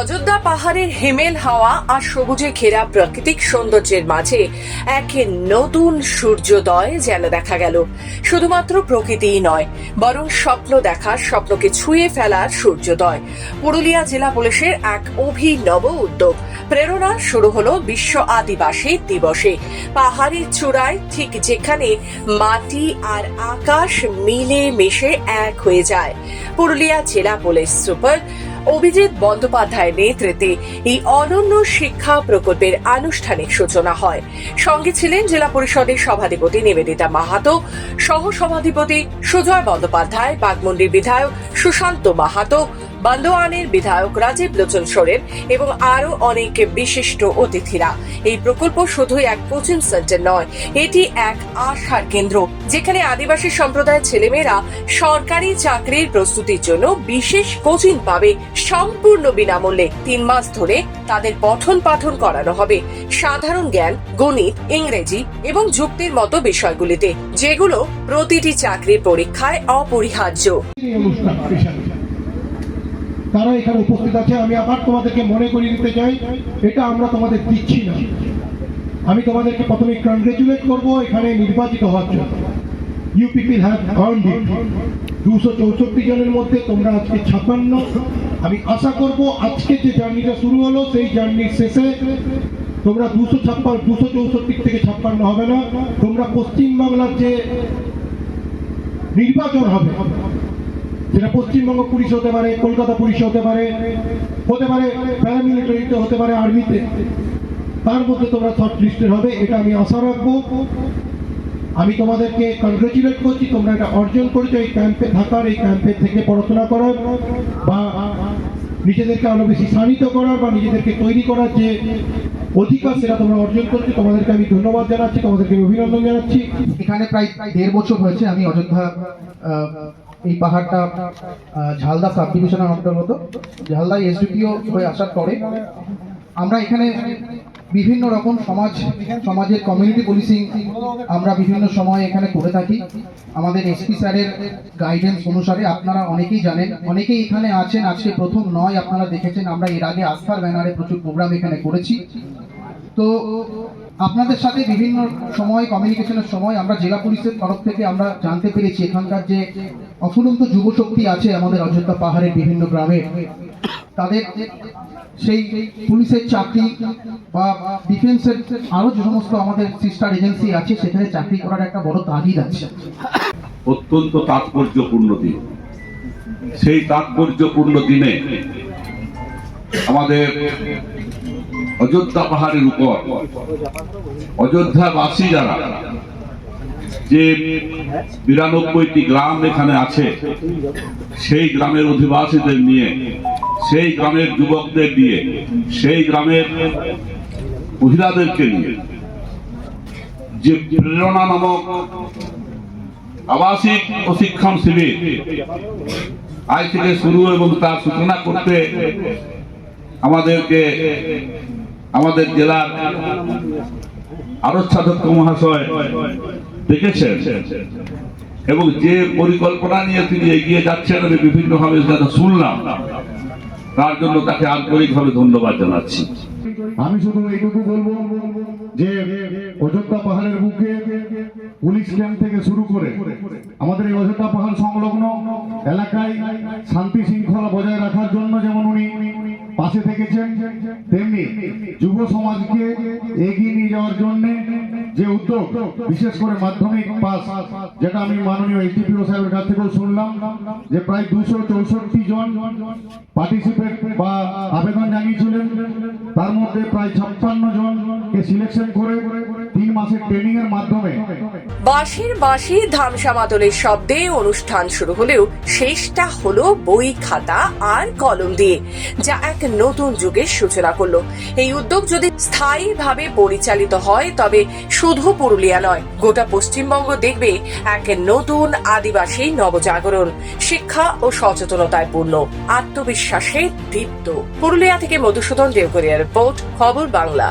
অযোধ্যা পাহাড়ের হিমেল হাওয়া আর সবুজে ঘেরা প্রাকৃতিক সৌন্দর্যের মাঝে এক নতুন সূর্যোদয় যেন দেখা গেল। শুধুমাত্র প্রকৃতিই নয়, বরং স্বপ্ন দেখার, স্বপ্নকে ছুঁয়ে ফেলার সূর্যোদয়। পুরুলিয়া জেলা পুলিশের এক অভিনব উদ্যোগ। প্রেরণা শুরু হলো বিশ্ব আদিবাসী দিবসে। পাহাড়ের চূড়ায় ঠিক যেখানে মাটি আর আকাশ মিলে মিশে এক হয়ে যায়। পুরুলিয়া জেলা পুলিশ সুপার অভিজিৎ বন্দ্যোপাধ্যায়ের নেতৃত্বে এই অনন্য শিক্ষা প্রকল্পের আনুষ্ঠানিক সূচনা হয়। সঙ্গে ছিলেন জেলা পরিষদের সভাধিপতি নিবেদিতা মাহাতো সহ সভাধিপতি সুজয় বন্দ্যোপাধ্যায়, বাগমন্ডির বিধায়ক সুশান্ত মাহাতো বান্দোয়ানের বিধায়ক রাজীব লোচন সোরেন এবং আরও অনেক বিশিষ্ট অতিথিরা। এই প্রকল্প শুধুই এক কোচিং সেন্টার নয়, এটি এক আশার কেন্দ্র, যেখানে আদিবাসী সম্প্রদায়ের ছেলেমেয়েরা সরকারি চাকরির প্রস্তুতির জন্য বিশেষ কোচিং পাবে সম্পূর্ণ বিনামূল্যে। তিন মাস ধরে তাদের পঠন পাঠন করানো হবে। সাধারণ জ্ঞান, গণিত, ইংরেজি এবং যুক্তির মতো বিষয়গুলিতে, যেগুলো প্রতিটি চাকরির পরীক্ষায় অপরিহার্য। তারা এখানে উপস্থিত আছে, আমি আবার তোমাদেরকে মনে করিয়ে দিতে চাই, এটা আমরা তোমাদের দিচ্ছি না। আমি তোমাদেরকে প্রথমে কংগ্রেচুলেট করব এখানে নির্বাচিত হওয়ার জন্য। ইউ পিপিল হ্যাভ দুশো চৌষট্টি জনের মধ্যে তোমরা আজকে ছাপান্ন। আমি আশা করব আজকে যে জার্নিটা শুরু হলো, সেই জার্নির শেষে তোমরা দুশো ছাপ্পান্ন, দুশো চৌষট্টি থেকে ছাপ্পান্ন হবে না। তোমরা পশ্চিমবাংলার যে নির্বাচন হবে সেটা পশ্চিমবঙ্গ পুলিশ হতে পারে, কলকাতা পুলিশ হতে পারে হতে পারে প্যারামিলিটারিতে হতে পারে আর্মিতে তার মধ্যে তোমরা শর্ট লিস্টেড হবে, এটা আমি আশা রাখব। আমি তোমাদেরকে কনগ্রেচুলেট করছি, তোমরা এটা অর্জন করেছ এই ক্যাম্পে থাকার, এই ক্যাম্পে থেকে পড়াশোনা করার, বা নিজেদেরকে আরও বেশি শানিত করার, বা নিজেদেরকে তৈরি করার যে অধিকার সেটা তোমরা অর্জন করছ, তোমাদেরকে আমি ধন্যবাদ জানাচ্ছি, তোমাদেরকে অভিনন্দন জানাচ্ছি। এখানে প্রায় প্রায় দেড় বছর হয়েছে আমি অযোধ্যা এই পাহাড়টা ঝালদা সাব ডিভিশনের অন্তর্গত। ঝালদা এসডিপিও হয়ে আসার পরে আমরা এখানে বিভিন্ন রকম সমাজ, সমাজের কমিউনিটি পুলিশিং আমরা বিভিন্ন সময় এখানে করে থাকি। আমাদের এসপি স্যারের গাইডেন্স অনুসারে আপনারা অনেকেই জানেন, অনেকেই এখানে আছেন, আজকে প্রথম নয় আপনারা দেখেছেন, আমরা এর আগে আস্থার ব্যানারে প্রচুর প্রোগ্রাম এখানে করেছি। তো আপনাদের সাথে বিভিন্ন সময় কমিউনিকেশনের সময় আমরা জেলা পুলিশের তরফ থেকে আমরা জানতে পেরেছি এখানকার যে অফুরন্ত যুবশক্তি আছে আমাদের অযোধ্যা পাহাড়ের বিভিন্ন গ্রামে। তাদের সেই পুলিশের চাকরি বা ডিফেন্সের আরও যে সমস্ত আমাদের সিস্টার এজেন্সি আছে, সেখানে চাকরি করার একটা বড় তাগিদ আছে। অত্যন্ত তাৎপর্যপূর্ণ দিন। সেই তাৎপর্যপূর্ণ দিনে আমাদের অযোধ্যা পাহাড়ের উপর অযোধ্যাবাসী যারা যে বিরানব্বইটি গ্রাম এখানে আছে, সেই গ্রামের অধিবাসীদের নিয়ে, সেই গ্রামের যুবকদের নিয়ে, সেই গ্রামের মহিলাদেরকে নিয়ে যে প্রেরণা নামক আবাসিক প্রশিক্ষণ শিবির আজ থেকে শুরু এবং তার সূচনা করতে আমাদেরকে, আমাদের জেলার আরচ্ছাধ্যক্ষ মহাশয় দেখেছেন? এবং যে পরিকল্পনা নিয়ে তিনি এগিয়ে যাচ্ছেন, আমি বিভিন্নভাবে যেটা শুনলাম। তার জন্য তাকে আন্তরিকভাবে ধন্যবাদ জানাচ্ছি। আমি শুধু এইটুকু বলব যে অযোধ্যা পাহাড়ের বুকে পুলিশ ক্যাম্প থেকে শুরু করে আমাদের এই অযোধ্যা পাহাড় সংলগ্ন এলাকায় শান্তি শৃঙ্খলা বজায় রাখার জন্য যেমন উনি পাশে থেকেছেন। তেমনি যুব সমাজকে এগিয়ে নিয়ে যাওয়ার জন্য যে উদ্যোগ, বিশেষ করে মাধ্যমিক পাস, যেটা আমি মাননীয় এসডিপিও সাহেবের কাছ থেকেও শুনলাম, যে প্রায় দুশো চৌষট্টি জন পার্টিসিপেট বা আবেদন জানিয়েছিলেন। তার মধ্যে প্রায় ছাপ্পান্ন জনকে সিলেকশন করে তিন মাসের ট্রেনিং এর মাধ্যমে বাঁশির বাঁশি ধামসা মাদলের শব্দে অনুষ্ঠান শুরু হলেও শেষটা হলো বই, খাতা আর কলম দিয়ে, যা এক নতুন যুগের সূচনা করল। এই উদ্যোগ যদি স্থায়ীভাবে পরিচালিত হয়, তবে শুধু পুরুলিয়া নয়, গোটা পশ্চিমবঙ্গ দেখবে এক নতুন আদিবাসী নবজাগরণ, শিক্ষা ও সচেতনতায় পূর্ণ, আত্মবিশ্বাসে দীপ্ত। পুরুলিয়া থেকে মধুসূদন দেওকরিয়া রিপোর্ট, খবর বাংলা।